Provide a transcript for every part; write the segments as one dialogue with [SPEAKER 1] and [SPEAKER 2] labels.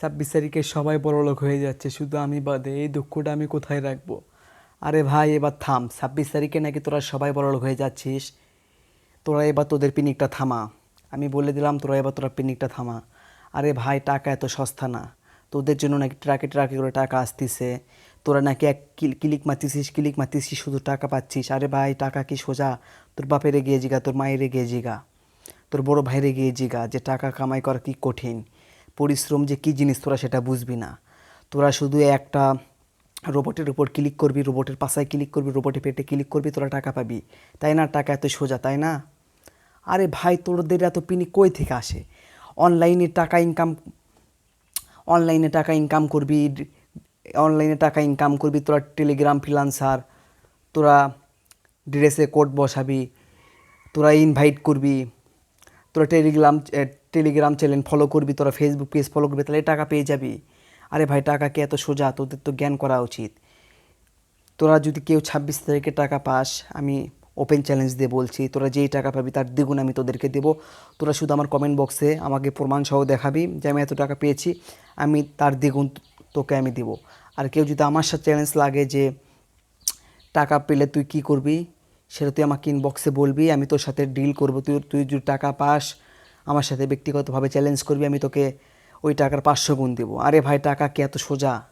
[SPEAKER 1] ছাব্বিশ তারিখে সবাই বড়লোক হয়ে যাচ্ছে, শুধু আমি বাদে, এই দুঃখটা আমি কোথায় রাখব? আরে ভাই, এবার থাম, ছাব্বিশ তারিখে নাকি তোরা সবাই বড়লোক হয়ে যাচ্ছিস? তোরা এবার তোদের পিনিকটা থামা। আমি বলে দিলাম, তোরা এবার তোরা পিনিকটা থামা। আরে ভাই, টাকা এত সস্তা না। তোদের জন্য নাকি ট্রাকে ট্রাকে করে টাকা আসতিছে। তোরা নাকি এক কিল- ক্লিক মারতেছিস ক্লিক মারতেছিস, শুধু টাকা পাচ্ছিস। আরে ভাই, টাকা কি সোজা? তোর বাপেরে গিয়ে জিগা, তোর মায়েরে গিয়ে জিগা। তোর বড় ভাইরে গিয়ে জিগা যে টাকা কামাই করা কি কঠিন। পরিশ্রম যে কি জিনিস তোরা সেটা বুঝবি না। তোরা শুধু একটা রোবটের উপর ক্লিক করবি, রোবটের পাশায় ক্লিক করবি, রোবটের পেটে ক্লিক করবি, তোরা টাকা পাবি। তাই না? টাকা এত সোজা, তাই না? আরে ভাই, তোদের এত পিনি কই থেকে আসে? অনলাইনে টাকা ইনকাম অনলাইনে টাকা ইনকাম করবি, অনলাইনে টাকা ইনকাম করবি, তোরা টেলিগ্রাম ফ্রিলান্সার তোরা ড্রেসে কোড বসাবি, তোরা ইনভাইট করবি, তোরা টেলিগ্রাম টেলিগ্রাম চ্যানেল ফলো করবি, তোরা ফেসবুক পেজ ফলো করবি, তাহলে টাকা পেয়ে যাবি। আরে ভাই, টাকা কে এত সোজা? তোদের তো জ্ঞান করা উচিত। তোরা যদি কেউ ছাব্বিশ তারিখে টাকা পাস, আমি ওপেন চ্যালেঞ্জ দিয়ে বলছি, তোরা যেই টাকা পাবি তার দ্বিগুণ আমি তোদেরকে দেবো। তোরা শুধু আমার কমেন্ট বক্সে আমাকে প্রমাণ সহ দেখাবি যে আমি এত টাকা পেয়েছি, আমি তার দ্বিগুণ তোকে আমি দেবো। আর কেউ যদি আমার সাথে চ্যালেঞ্জ লাগে যে টাকা পেলে তুই কি করবি, সেটা তুই আমাকে ইনবক্সে বলবি, আমি তোর সাথে ডিল করব। তুই তুই যদি টাকা পাস আমার সাথে ব্যক্তিগতভাবে চ্যালেঞ্জ করবি, আমি তোকে ওই টাকার পাঁচশো গুণ দেবো। আরে ভাই, টাকা কি এত সোজা?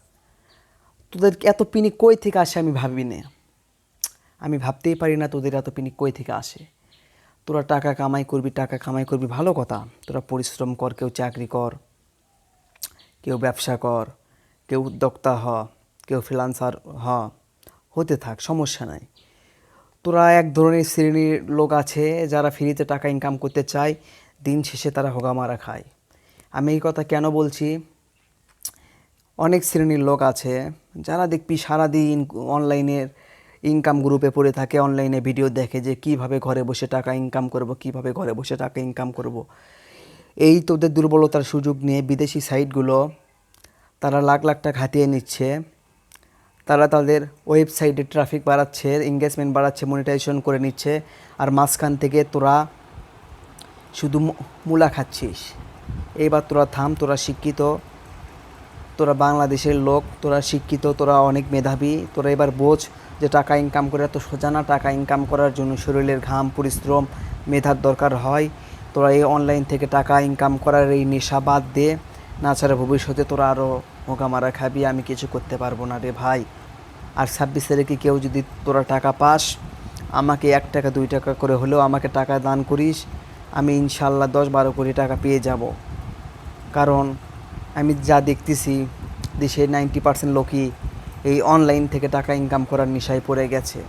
[SPEAKER 1] তোদের এত পিনি কই থেকে আসে আমি ভাবি না। আমি ভাবতেই পারি না তোদের এত পিনি কই থেকে আসে। তোরা টাকা কামাই করবি, টাকা কামাই করবি, ভালো কথা। তোরা পরিশ্রম কর, কেউ চাকরি কর, কেউ ব্যবসা কর, কেউ উদ্যোক্তা হ, কেউ ফ্রিলান্সার হ, হতে থাক, সমস্যা নাই। তোরা এক ধরনের শ্রেণির লোক আছে যারা ফ্রিতে টাকা ইনকাম করতে চায়। দিন শেষে তারা হোগামারা খায়। আমি এই কথা কেন বলছি? অনেক শ্রেণির লোক আছে যারা দেখবি সারাদিন অনলাইনের ইনকাম গ্রুপে পড়ে থাকে অনলাইনে ভিডিও দেখে যে কীভাবে ঘরে বসে টাকা ইনকাম করব, কীভাবে ঘরে বসে টাকা ইনকাম করব। এই তোদের দুর্বলতার সুযোগ নিয়ে বিদেশি সাইটগুলো তারা লাখ লাখ টাকা হাতিয়ে নিচ্ছে। তারা তাদের ওয়েবসাইটে ট্রাফিক বাড়াচ্ছে এঙ্গেজমেন্ট বাড়াচ্ছে মনিটাইজেশন করে নিচ্ছে। আর মাঝখান থেকে তোরা শুধু মূলা খাচ্ছিস। এইবার তোরা থাম, তোরা শিক্ষিত। তোরা বাংলাদেশের লোক, তোরা শিক্ষিত, তোরা অনেক মেধাবী। তোরা এবার বোঝ যে টাকা ইনকাম করে এত সোজা না। টাকা ইনকাম করার জন্য শরীরের ঘাম, পরিশ্রম, মেধার দরকার হয়। তোরা এই অনলাইন থেকে টাকা ইনকাম করার এই নেশা বাদ দে। না ছাড়া ভবিষ্যতে তোরা আরও মোকামারা খাবি। আমি কিছু করতে পারব না রে ভাই। আর ছাব্বিশ তারিখে কেউ যদি তোরা টাকা পাস, আমাকে এক টাকা, দুই টাকা করে হলেও আমাকে টাকা দান করিস। আমি ইনশাল্লাহ দশ বারো কোটি টাকা পেয়ে যাব। কারণ আমি যা দেখতেছি, দেশের নাইনটি পার্সেন্ট লোকই এই অনলাইন থেকে টাকা ইনকাম করার নেশায় পড়ে গেছে।